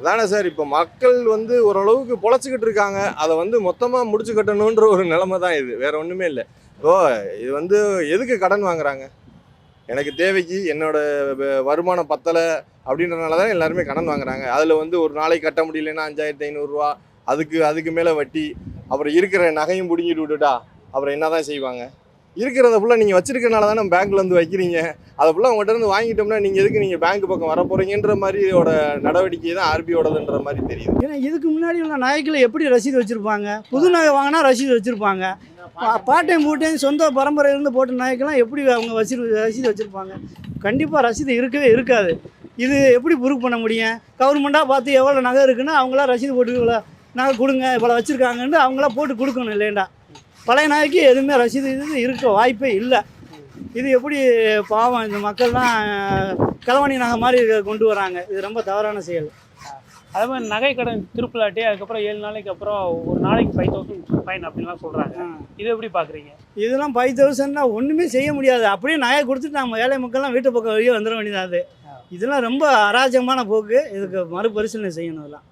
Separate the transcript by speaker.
Speaker 1: அதானே சார் இப்போ மக்கள் வந்து ஓரளவுக்கு பொழைச்சிக்கிட்டு இருக்காங்க. அதை வந்து மொத்தமாக முடிச்சு கட்டணுன்ற ஒரு நிலைமை தான் இது. வேற ஒன்றுமே இல்லை. ஓ இது வந்து எதுக்கு கடன் வாங்குறாங்க? எனக்கு தேவைக்கு என்னோட வருமானம் பத்தலை அப்படின்றனால தான் எல்லாருமே கடன் வாங்குறாங்க. அதில் வந்து ஒரு நாளைக்கு கட்ட முடியலன்னா அஞ்சாயிரத்தி ஐநூறுரூவா அதுக்கு அதுக்கு மேலே வட்டி அப்புறம் இருக்கிற நகையும் பிடிங்கிட்டு விட்டுட்டா அப்புறம் என்ன தான் செய்வாங்க? இருக்கிறத ஃபுல்லாக நீங்கள் வச்சிருக்கனால தானே பேங்க்கில் வந்து வைக்கிறீங்க. அதை ஃபுல்லாக உங்கள்கிட்ட இருந்து வாங்கிட்டோம்னா நீங்கள் எதுக்கு நீங்கள் பேங்க் பக்கம் வர போகிறீங்கன்ற மாதிரியோட நடவடிக்கை தான் ஆர்பியோடதுன்ற மாதிரி தெரியுது.
Speaker 2: ஏன்னா இதுக்கு முன்னாடி உள்ள நாய்க்கில் எப்படி ரசீது வச்சுருப்பாங்க? புது நாய் வாங்கினா ரசீது வச்சுருப்பாங்க. பாட்டையும் பூட்டையும் சொந்த பரம்பரையிலேருந்து போட்ட நாய்க்கெல்லாம் எப்படி அவங்க வச்சு ரசீது வச்சுருப்பாங்க? கண்டிப்பாக ரசீது இருக்கவே இருக்காது. இது எப்படி ப்ரூவ் பண்ண முடியும்? கவர்மெண்ட்டாக பார்த்து எவ்வளோ நகை இருக்குன்னா அவங்களாம் ரசீது போட்டு இவ்வளோ நகை கொடுங்க இவ்வளோ வச்சுருக்காங்கன்னு அவங்களா போட்டு கொடுக்கணும் இல்லைண்டா பழைய நாய்க்கு எதுவுமே ரசீது இது இருக்க வாய்ப்பே இல்லை. இது எப்படி பாவம் இந்த மக்கள்லாம் களவாணி நகை மாதிரி கொண்டு வராங்க. இது ரொம்ப தவறான செயல்.
Speaker 3: அதே மாதிரி நகை கடன் திருப்பலாட்டி அதுக்கப்புறம் ஏழு நாளைக்கு அப்புறம் ஒரு நாளைக்கு ஃபைவ் தௌசண்ட் ஃபைன் அப்படின்லாம் சொல்கிறாங்க இது எப்படி பார்க்குறீங்க
Speaker 2: இதெல்லாம் ஃபைவ் தௌசண்ட்னா ஒன்றுமே செய்ய முடியாது. அப்படியே நகையை கொடுத்துட்டு நம்ம ஏழை மக்கள்லாம் வீட்டு பக்கம் வெளியே வந்துட வேண்டியது அது. இதெல்லாம் ரொம்ப அராஜகமான போக்கு. இதுக்கு மறுபரிசீலனை செய்யணும் இதெல்லாம்.